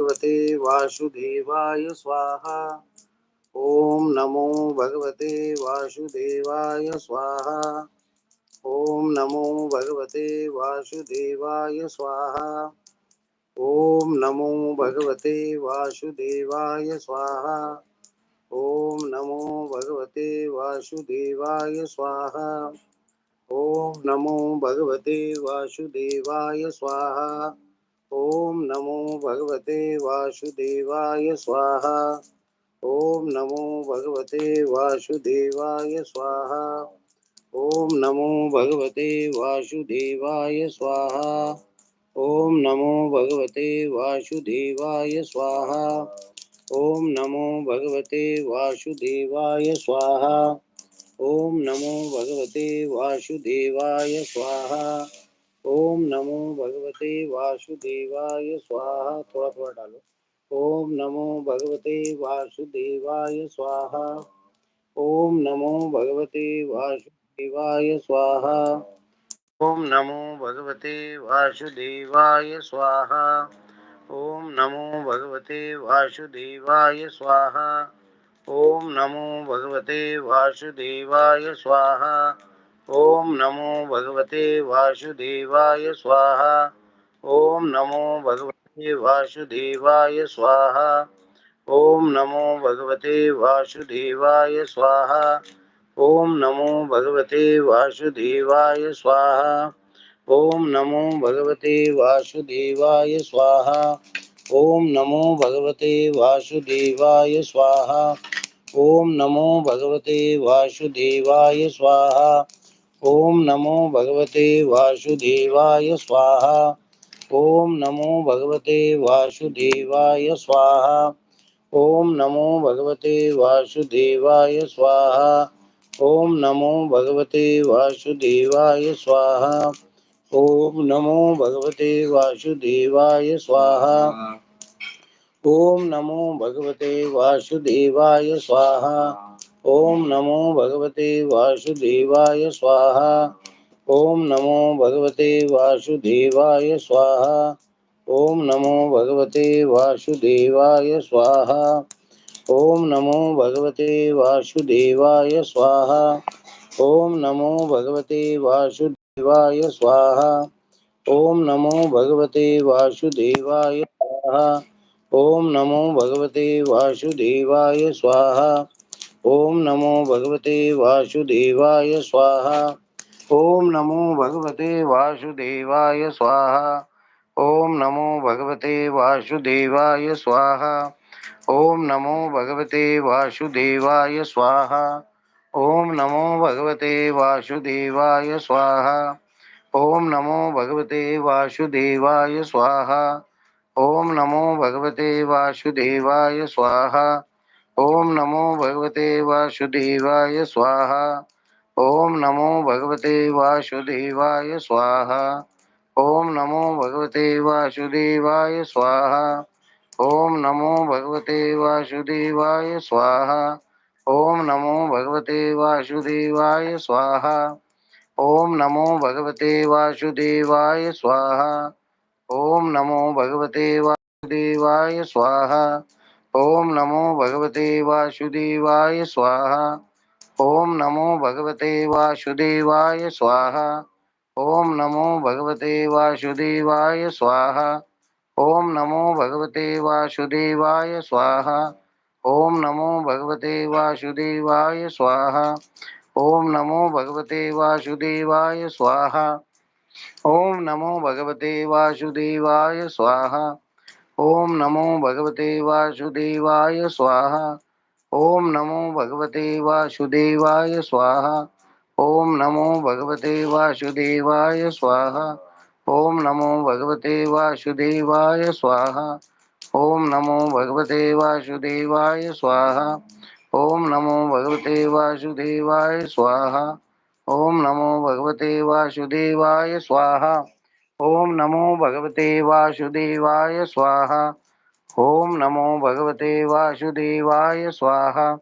भगवते वासुदेवाय स्वाहा। ॐ नमो भगवते वासुदेवाय स्वाहा। ॐ नमो भगवते वासुदेवाय स्वाहा। ॐ नमो भगवते वासुदेवाय स्वाहा। ॐ नमो भगवते वासुदेवाय स्वाहा। ॐ नमो भगवते वासुदेवाय स्वाहा। ॐ नमो भगवते वासुदेवाय स्वाहा। ॐ नमो भगवते वासुदेवाय स्वाहा। ॐ नमो भगवते वासुदेवाय स्वाहा। ॐ नमो भगवते वासुदेवाय स्वाहा। ॐ नमो भगवते वासुदेवाय स्वाहा। ॐ नमो भगवते वासुदेवाय स्वाहा। ॐ नमो भगवते वासुदेवाय, स्वाहा, थोड़ा थोड़ा डालो। ॐ नमो भगवते वासुदेवाय, स्वाहा। ॐ नमो भगवते वासुदेवाय, स्वाहा। ॐ नमो भगवते वासुदेवाय, स्वाहा। ॐ नमो भगवते वासुदेवाय, स्वाहा। ॐ नमो भगवते वासुदेवाय, स्वाहा। ॐ नमो भगवते वासुदेवाय स्वाहा। ॐ नमो भगवते वासुदेवाय स्वाहा। ॐ नमो भगवते वासुदेवाय स्वाहा। ॐ नमो भगवते वासुदेवाय स्वाहा। ॐ नमो भगवते वासुदेवाय स्वाहा। ॐ नमो भगवते वासुदेवाय स्वाहा। ॐ नमो भगवते वासुदेवाय स्वाहा। ఓం నమో భగవతే వాసుదేవాయ స్వాహ. ఓం నమో భగవతే వాసుదేవాయ స్వాహ. ఓం నమో భగవతే వాసుదేవాయ స్వాహ. ఓం నమో భగవతే వాసుదేవాయ స్వాహ. ఓం నమో భగవతే వాసుదేవాయ స్వాహ. ఓం నమో భగవతే వాసుదేవాయ స్వాహ. ఓం నమో భగవతే వాసుదేవాయ స్వాహ. ఓం నమో భగవతే వాసుదేవాయ స్వాహ. ఓం నమో భగవతే వాసుదేవాయ స్వాహ. ఓం నమో భగవతే వాసుదేవాయ స్వాహ. ఓం నమో భగవతే వాసుదేవాయ స్వాహ. ఓం నమో భగవతే వాసుదేవాయ స్వాహ. ॐ नमो भगवते वासुदेवाय स्वाहा। ॐ नमो भगवते वासुदेवाय स्वाहा। ॐ नमो भगवते वासुदेवाय स्वाहा। ॐ नमो भगवते वासुदेवाय स्वाहा। ॐ नमो भगवते वासुदेवाय स्वाहा। ॐ नमो भगवते वासुदेवाय स्वाहा। ॐ नमो भगवते वासुदेवाय स्वाहा। ॐ नमो भगवते वासुदेवाय स्वाहा। ॐ नमो भगवते वासुदेवाय स्वाहा। ॐ नमो भगवते वासुदेवाय स्वाहा। ॐ नमो भगवते वासुदेवाय स्वाहा। ॐ नमो भगवते वासुदेवाय स्वाहा। ॐ नमो भगवते वासुदेवाय स्वाहा। ॐ नमो भगवते वासुदेवाय स्वाहा। ॐ नमो भगवते वासुदेवाय स्वाहा। ॐ नमो भगवते वासुदेवाय स्वाहा। ॐ नमो भगवते वासुदेवाय स्वाहा। ॐ नमो भगवते वासुदेवाय स्वाहा। ॐ नमो भगवते वासुदेवाय स्वाहा। ॐ नमो भगवते वासुदेवाय स्वाहा। ॐ नमो भगवते वासुदेवाय स्वाहा। ॐ नमो भगवते वासुदेवाय स्वाहा। ॐ नमो भगवते वासुदेवाय स्वाहा। ॐ नमो भगवते वासुदेवाय स्वाहा। ॐ नमो भगवते वासुदेवाय स्वाहा। ॐ नमो भगवते वासुदेवाय स्वाहा। ॐ नमो भगवते वासुदेवाय स्वाहा। ॐ नमो भगवते वासुदेवाय स्वाहा। ओम नमो भगवते वासुदेवाय स्वाहा। ओम नमो भगवते वासुदेवाय स्वाहा। ओम नमो भगवते वासुदेवाय स्वाहा।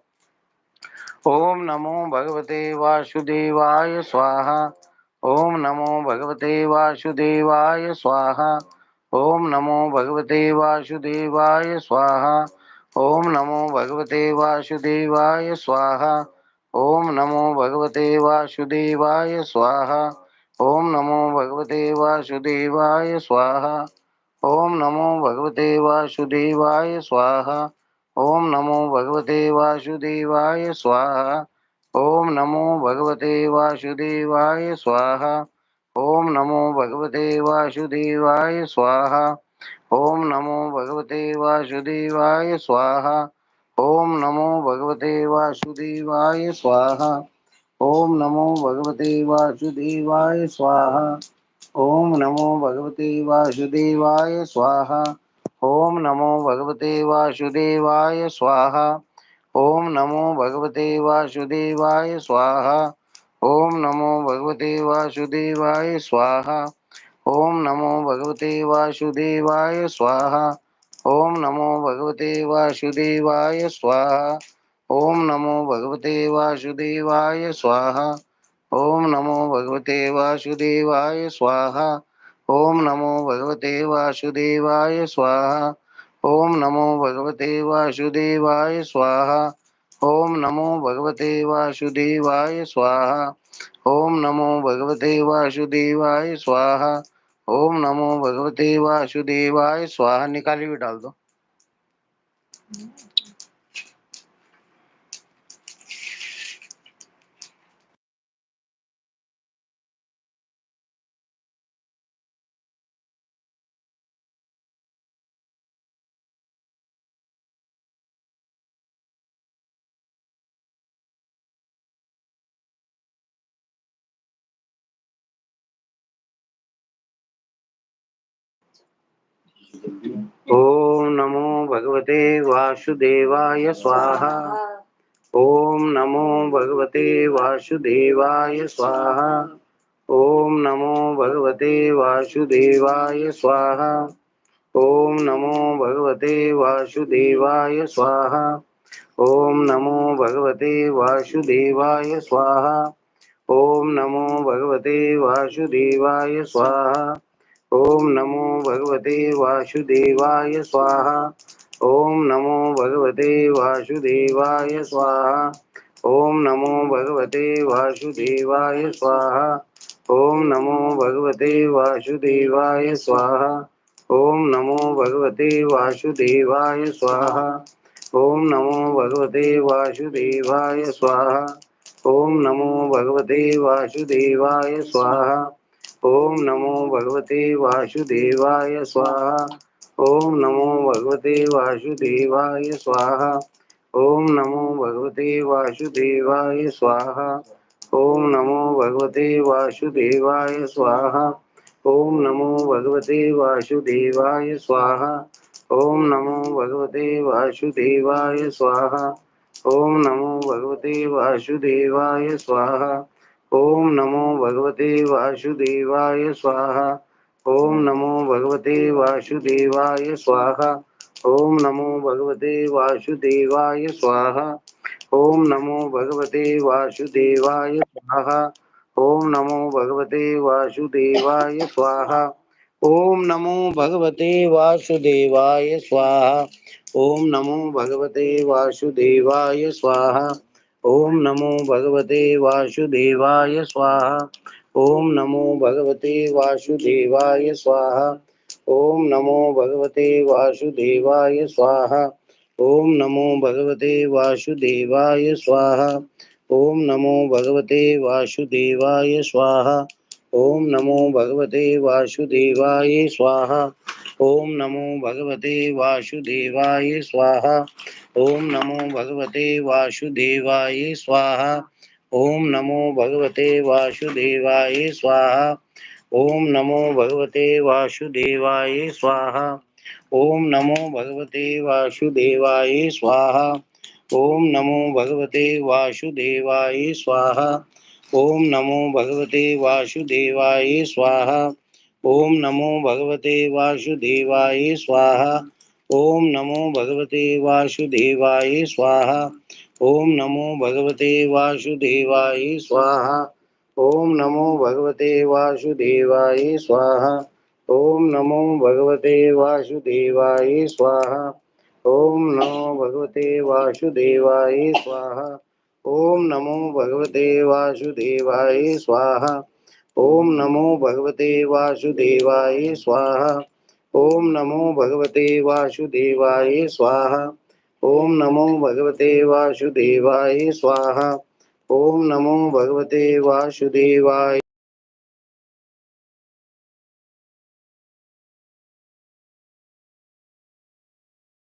ओम नमो भगवते वासुदेवाय स्वाहा। ओम नमो भगवते वासुदेवाय स्वाहा। ओम नमो भगवते वासुदेवाय स्वाहा। ओम नमो भगवते वासुदेवाय स्वाहा। ओम नमो भगवते वासुदेवाय स्वाहा। ओम नमो भगवते वासुदेवाय स्वाहा। ओम नमो भगवते वासुदेवाय स्वाहा। ओम नमो भगवते वासुदेवाय स्वाहा। ओम नमो भगवते वासुदेवाय स्वाहा। ओम नमो भगवते वासुदेवाय स्वाहा। ओम नमो भगवते वासुदेवाय स्वाहा। ओम नमो भगवते वासुदेवाय स्वाहा। ओम नमो भगवते वासुदेवाय स्वाहा। ओम नमो भगवते वासुदेवाय स्वाहा। ओम नमो भगवते वासुदेवाय स्वाहा। ओम नमो भगवते वासुदेवाय स्वाहा। ओम नमो भगवते वासुदेवाय स्वाहा। ओम नमो भगवते वासुदेवाय स्वाहा। ओम नमो भगवते वासुदेवाय स्वाहा। ओम नमो भगवते वासुदेवाय स्वाहा। ओम नमो भगवते वासुदेवाय स्वाहा। ओम नमो भगवते वासुदेवाय स्वाहा। ओम नमो भगवते वासुदेवाय स्वाहा। ओम नमो भगवते वासुदेवाय स्वाहा। ओम नमो भगवते वासुदेवाय स्वाहा। ओम नमो भगवते वासुदेवाय स्वाहा निकाली भी डाल दो। नमो भगवते वासुदेवाय स्वाहा। ओम नमो भगवते वासुदेवाय स्वाहा। ओम नमो भगवते वासुदेवाय स्वाहा। ओम नमो भगवते वासुदेवाय स्वाहा। ओम नमो भगवते वासुदेवाय स्वाहा। ओम नमो भगवते वासुदेवाय स्वाहा। ओम नमो भगवते वासुदेवाय स्वाहा। ओम नमो भगवते वासुदेवाय स्वाहा। ओम नमो भगवते वासुदेवाय स्वाहा। ओम नमो भगवते वासुदेवाय स्वाहा। ओम नमो भगवते वासुदेवाय स्वाहा। ओम नमो भगवते वासुदेवाय स्वाहा। ओम नमो भगवते वासुदेवाय स्वाहा। ओम नमो भगवते वासुदेवाय स्वाहा। ओम नमो भगवते वासुदेवाय स्वाहा। ओम नमो भगवते वासुदेवाय स्वाहा। ओम नमो भगवते वासुदेवाय स्वाहा। ओम नमो भगवते वासुदेवाय स्वाहा। ओम नमो भगवते वासुदेवाय स्वाहा। ओम नमो भगवते वासुदेवाय स्वाहा। ओम नमो भगवते वासुदेवाय स्वाहा। ओम नमो भगवते वासुदेवाय स्वाहा। ओम नमो भगवते वासुदेवाय स्वाहा। ओम नमो भगवते वासुदेवाय स्वाहा। ओम नमो भगवते वासुदेवाय स्वाहा। ओम नमो भगवते वासुदेवाय स्वाहा। ओम नमो भगवते वासुदेवाय स्वाहा। ओम नमो भगवते वासुदेवाय स्वाहा। ओम नमो भगवते वासुदेवाय स्वाहा। ओम नमो भगवते वासुदेवाय स्वाहा। ओम नमो भगवते वासुदेवाय स्वाहा। ओम नमो भगवते वासुदेवाय स्वाहा। ओम नमो भगवते वासुदेवाय स्वाहा। ओम नमो भगवते वासुदेवाय स्वाहा। ओम नमो भगवते वासुदेवाय स्वाहा। ओम नमो भगवते वासुदेवाय स्वाहा। ओम नमो भगवते वासुदेवाय स्वाहा। ओम नमो भगवते वासुदेवाय स्वाहा। ओम नमो भगवते वासुदेवाय स्वाहा। ओम नमो भगवते वासुदेवाय स्वाहा। ओम नमो भगवते वासुदेवाय स्वाहा। ओम नमो भगवते वासुदेवाय स्वाहा। ओम नमो भगवते वासुदेवाय स्वाहा। ओम नमो भगवते वासुदेवाय स्वाहा। ओम नमो भगवते वासुदेवाय स्वाहा। ओम नमो भगवते वासुदेवाय स्वाहा। ओम नमो भगवते वासुदेवाय स्वाहा। ओम नमो भगवते वासुदेवाय स्वाहा। ओम नमो भगवते वासुदेवाय स्वाहा। ओम नमो भगवते वासुदेवाय स्वाहा। ओम नमो भगवते वासुदेवाय